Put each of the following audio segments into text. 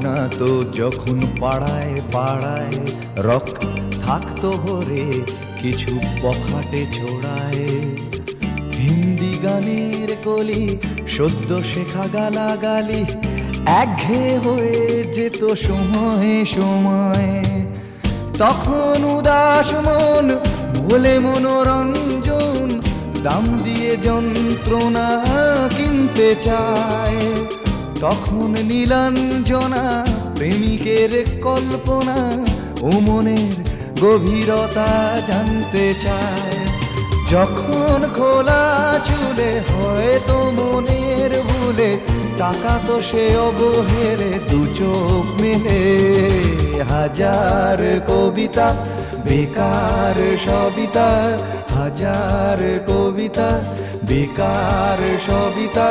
ঘনা তো যখন পাড়ায় পাড়ায় রক থাকতো ভরে, কিছু পখাটে ছোড়ায়। হিন্দি গানের কলি, সদ্য শেখা গালাগালি একঘেয়ে হয়ে যেত সময়ে সময়ে। তখন উদাস মন ভোলে মনোরঞ্জন, দাম দিয়ে যন্ত্রণা কিনতে চায়। তখন নীলাঞ্জনা, প্রেমিকের কল্পনা ও মনের গভীরতা জানতে চায়। যখন খোলা চুলে হয়তো মনের ভুলে টাকা তো সে অবহেলে, দু চোখ মেলে হাজার কবিতা, বেকার সবিতা, হাজার কবিতা, বেকার সবিতা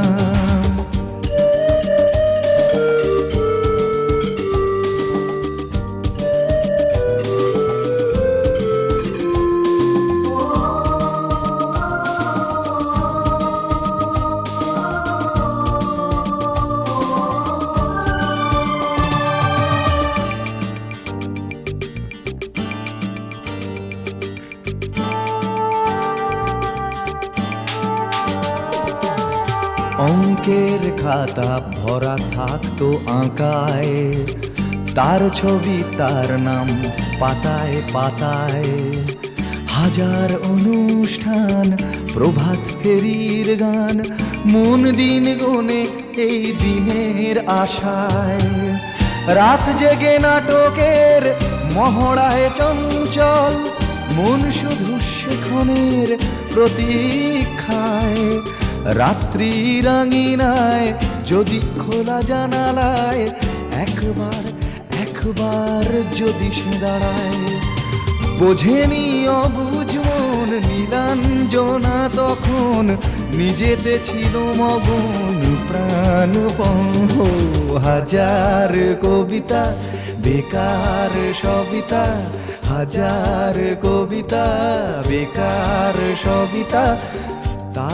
খাতা ভরা থাকতো আঁকায়। তার ছবি, তার নাম পাতায় পাতায়। হাজার অনুষ্ঠান, প্রভাত ফেরির গান, মন দিন গনে এই দিনের আশায়। রাত জেগে নাটকের মহড়ায় চঞ্চল, মন শুধু সেখনের প্রতীক্ষায়। রাত্রি রাঙিনায় যদি খোলা জানালায়, একবার একবার যদি সে দাঁড়ায়। বোঝেনি অবুঝ মন, নীলাঞ্জনা তখন নিজেতে ছিল মগন প্রাণ হাজার কবিতা, বেকার সবিতা, হাজার কবিতা, বেকার সবিতা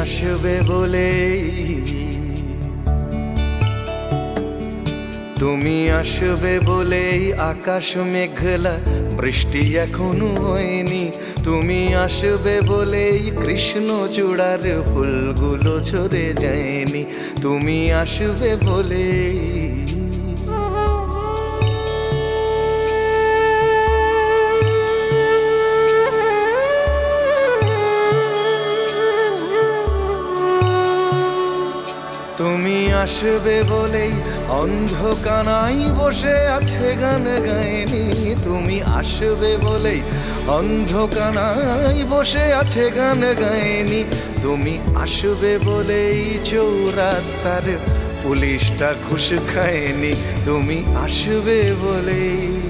আসবে বলে তুমি আসবে বলেই আকাশ মেঘলা, বৃষ্টি এখনও হয়নি। তুমি আসবে বলেই কৃষ্ণ চূড়ার ফুলগুলো ঝরে যায়নি। তুমি আসবে বলেই তুমি আসবে বলেই অন্ধকানাই বসে আছে গান গায়নি। তুমি আসবে বলেই অন্ধকানাই বসে আছে গান গায়নি। তুমি আসবে বলেই চৌরাস্তার পুলিশটা ঘুষ খায়নি। তুমি আসবে বলেই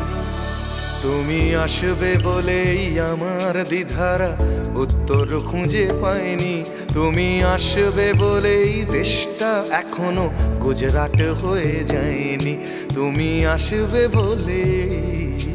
তুমি আসবে বলেই আমার দ্বিধারা উত্তর খুঁজে পায়নি তুমি আসবে বলেই দেশটা এখনও গুজরাট হয়ে যায়নি। তুমি আসবে বলেই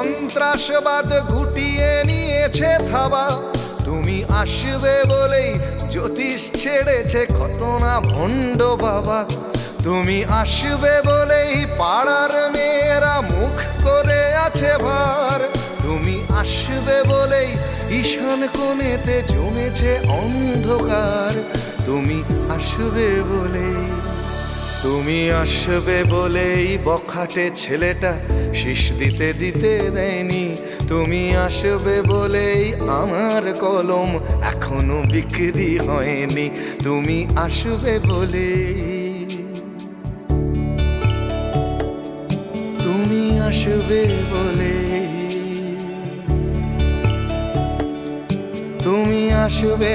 সন্ত্রাসবাদ গুটিয়ে নিয়েছে থাবা। তুমি আসবে বলেই জ্যোতিষ ছেড়েছে কত না ভণ্ড বাবা। তুমি আসবে বলেই পাড়ার মেয়েরা মুখ করে আছে ভার। তুমি আসবে বলেই ঈশান কোণেতে জমেছে অন্ধকার। তুমি আসবে বলেই তুমি আসবে বলেই বখাটে ছেলেটা শীষ দিতে দিতে দেয়নি। তুমি আসবে বলেই আমার কলম এখনও বিক্রি হয়নি। তুমি আসবে বলে তুমি আসবে বলে তুমি আসবে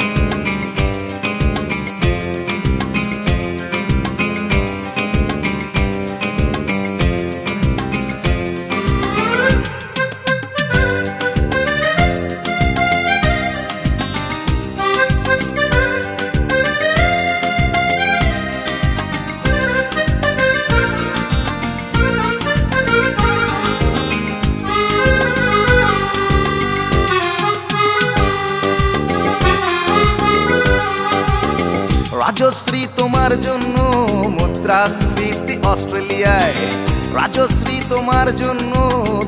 অস্ট্রেলিয়ায় রাজশ্রী তোমার জন্য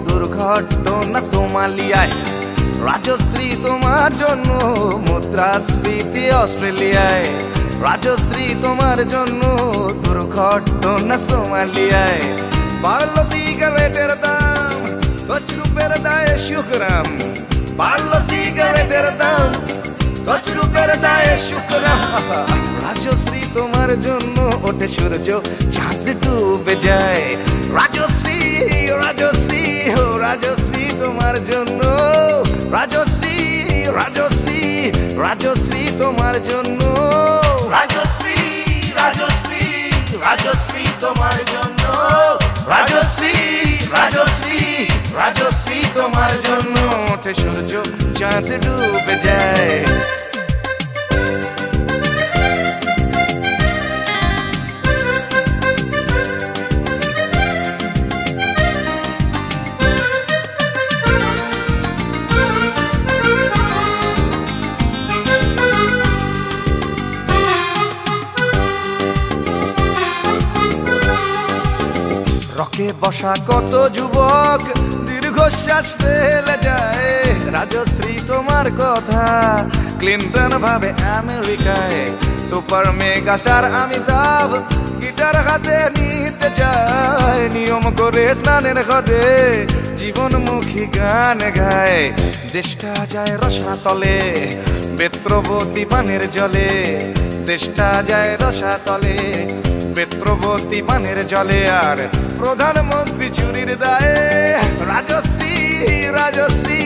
দুর্ঘটনা সোমালিয়ায় রাজশ্রী তোমার জন্য মুদ্রাস্ফীতি অস্ট্রেলিয়ায় রাজশ্রী তোমার জন্য দুর্ঘটনা সোমালিয়ায় বাড়লো সিগারেটের দাম পাঁচ রুপের দায় সুগ্রাম বাড়লো সিগারেটের দাম কচরূপের দায়ে শুক্রাম রাজশ্রী তোমার জন্য ওঠে সূর্য, চাঁদ ডুবে যায়। রাজশ্রী রাজশ্রী, ও রাজশ্রী তোমার জন্য। রাজশ্রী রাজশ্রী রাজশ্রী তোমার জন্য। রাজশ্রী রাজশ্রী রাজশ্রী তোমার জন্য। রাজশ্রী রাজশ্রী রাজশ্রী তোমার জন্য ওঠে সূর্য, চাঁদ ডুবে যায়। রকে বসা কত যুবক, দীর্ঘশ্বাস ফেলে যায়। রাজশ্রী তোমার কথা, ক্লিন্টন ভাবে আমেরিকায়। Super mega star Amitabh guitar হাতে নিতে যায় নিয়ম করে স্নানের ঘটে জীবনমুখী গান গায়। দেশটা যায় রসাতলে, বেত্রবতী পানের জলে। দেশটা যায় রসাতলে পেত্রবতী পানের জলে, আর প্রধানমন্ত্রী চুরির দায়ে, রাজশ্রী রাজশ্রী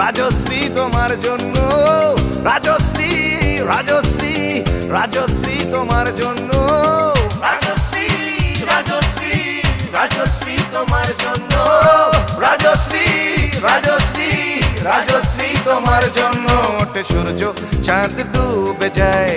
রাজশ্রী তোমার জন্য, রাজশ্রী রাজশ্রী রাজশ্রী তোমার জন্য, রাজশ্রী রাজশ্রী রাজশ্রী তোমার জন্য, রাজশ্রী রাজশ্রী রাজশ্রী তোমার জন্য সূর্য চাঁদ ডুবে যায়।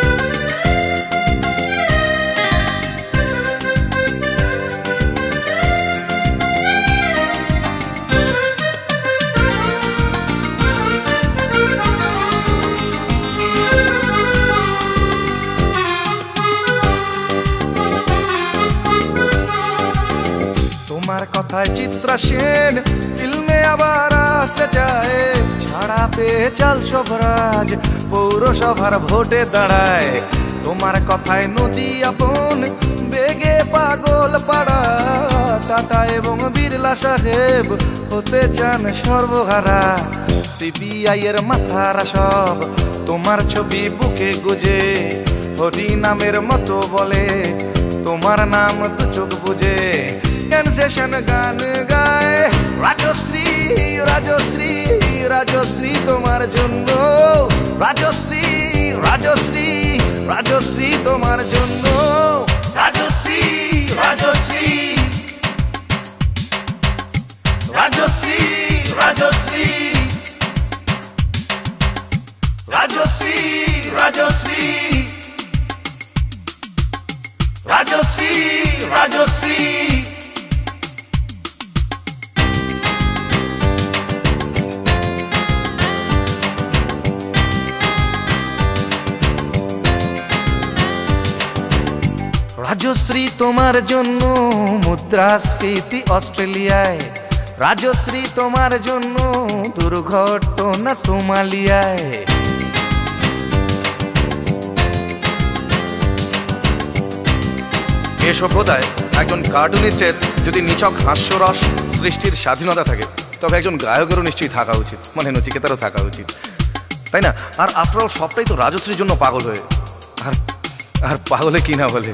কথায় চিত্রা সেন? ফিল্মে আবার আসতে চায়। ছাড়া পেয়ে চাল সভরাজ পৌরসভার ভোটে দাঁড়ায়। তোমার কথায় নদী আপন, বেগে পাগল পাড়া। টাটা এবং বিড়লা সাহেব হতে চান সর্বহারা। সিবিআই এর মাথারা সব, তোমার ছবি বুকে গুজে। হরি নামের মতো বলে, তোমার নাম দু চোখ বুঝে। সেশন গান গায়। রাজশ্রী রাজশ্রী রাজশ্রী তোমার জন্য। রাজশ্রী রাজশ্রী রাজশ্রী তোমার জন্য। রাজশ্রী রাজশ্রী। রাজশ্রী রাজশ্রী। রাজশ্রী তোমার জন্য মুদ্রাস্ফীতি অস্ট্রেলিয়ায়। রাজশ্রী তোমার জন্য দুর্ঘটনা সোমালিয়ায়। এ সভ্যতায় একজন কার্টুনিস্টের যদি নিছক হাস্যরস সৃষ্টির স্বাধীনতা থাকে, তবে একজন গায়কেরও নিশ্চয়ই থাকা উচিত মানে নচিকেতারও থাকা উচিত। তাই না? আর আফটার অল সবটাই তো রাজশ্রীর জন্য পাগল হয়ে। আর আর পাগলে কি না বলে?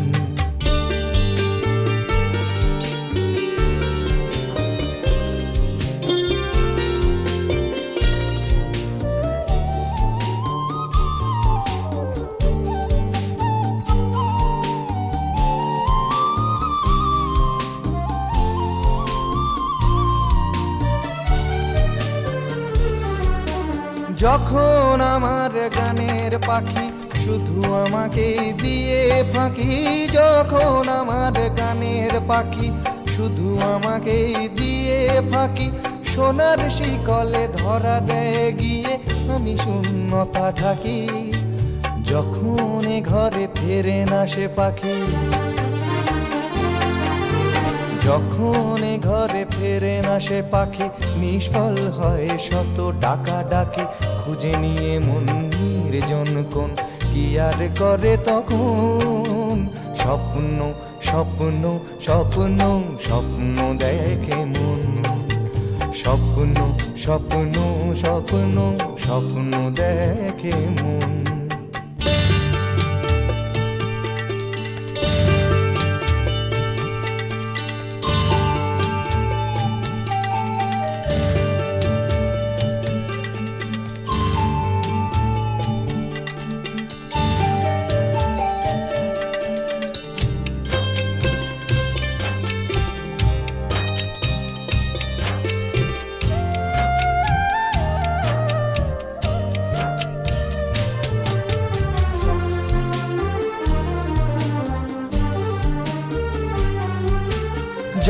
আমার গানের পাখি শুধু আমাকে দিয়ে ফাঁকি। যখন আমার গানের পাখি শুধু আমাকে দিয়ে ফাঁকি, সোনার শিকলে ধরা দেয় গিয়ে আমি শূন্যতা ঢাকি। যখন ঘরে ফেরে না সে পাখি, যখন ঘরে ফেরে না সে পাখি, নিষ্ফল হয় শত ডাকা ডাকি খুঁজে নিয়ে মন নির্জন কোন কি আর করে তখন? স্বপ্ন স্বপ্ন স্বপ্ন স্বপ্ন দেখে মন। স্বপ্ন স্বপ্ন স্বপ্ন স্বপ্ন দেখে মন।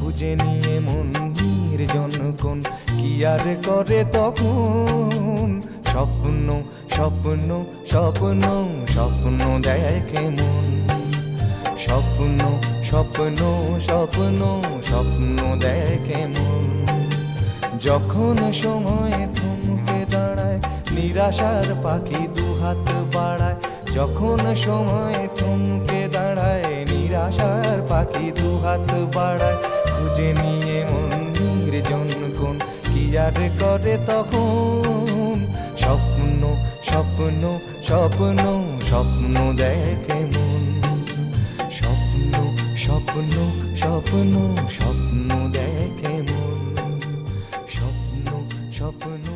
খুঁজে নিয়ে মন নির্জন কোন কি আর করে তখন? স্বপ্ন স্বপ্ন স্বপ্ন স্বপ্ন দেখে মন। স্বপ্ন স্বপ্ন স্বপ্ন স্বপ্ন দেখে মন। যখন সময় থমকে দাঁড়ায়, নিরাশার পাখি দুহাত বাড়ায়। যখন সময় থমকে দাঁড়ায়, নিরাশার পাখি দুহাত বাড়ায়। খুঁজে নিয়ে মন নির্জন কোন কি আর করে তখন? স্বপ্ন স্বপ্ন স্বপ্ন স্বপ্ন দেখে মন। স্বপ্ন স্বপ্ন স্বপ্ন স্বপ্ন দেখে মন। স্বপ্ন স্বপ্ন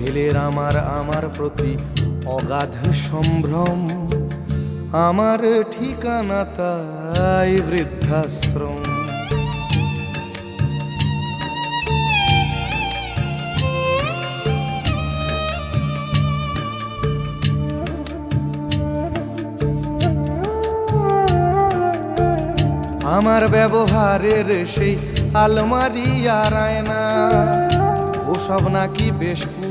ছেলের আমার আমার প্রতি অগাধ সম্ভ্রম। আমার ঠিকানা তাই বৃদ্ধাশ্রম। আমার ব্যবহারের সেই আলমারি আর আয়না সব নাকি বেশ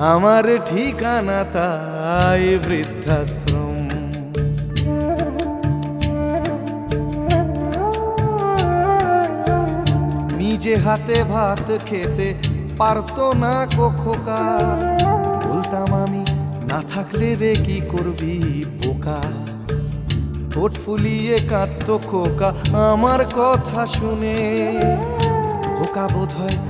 আমার ঠিকানা তাই বৃদ্ধাশ্রম। নিজে হাতে ভাত খেতে পারতো না কখোকা বলতাম আমি, না থাকলে রে কি করবি বোকা? ঠোঁট ফুলিয়ে কাঁদত খোকা, আমার কথা শুনে। খোকা বোধ হয়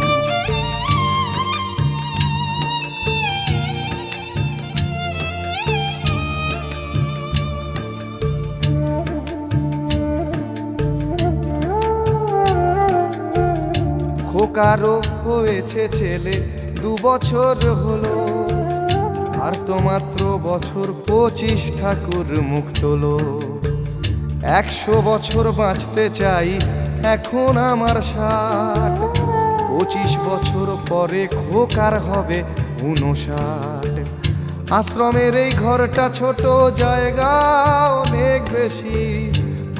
খোকারও হয়েছে ছেলে, দু বছর হলো। আর তো মাত্র বছর পঁচিশ ঠাকুর মুখ তোলো। একশো বছর বাঁচতে চাই এখন আমার ষাট। পঁচিশ বছর পরে খোকার হবে উনষাট। আশ্রমের এই ঘরটা ছোট জায়গা, অনেক বেশি।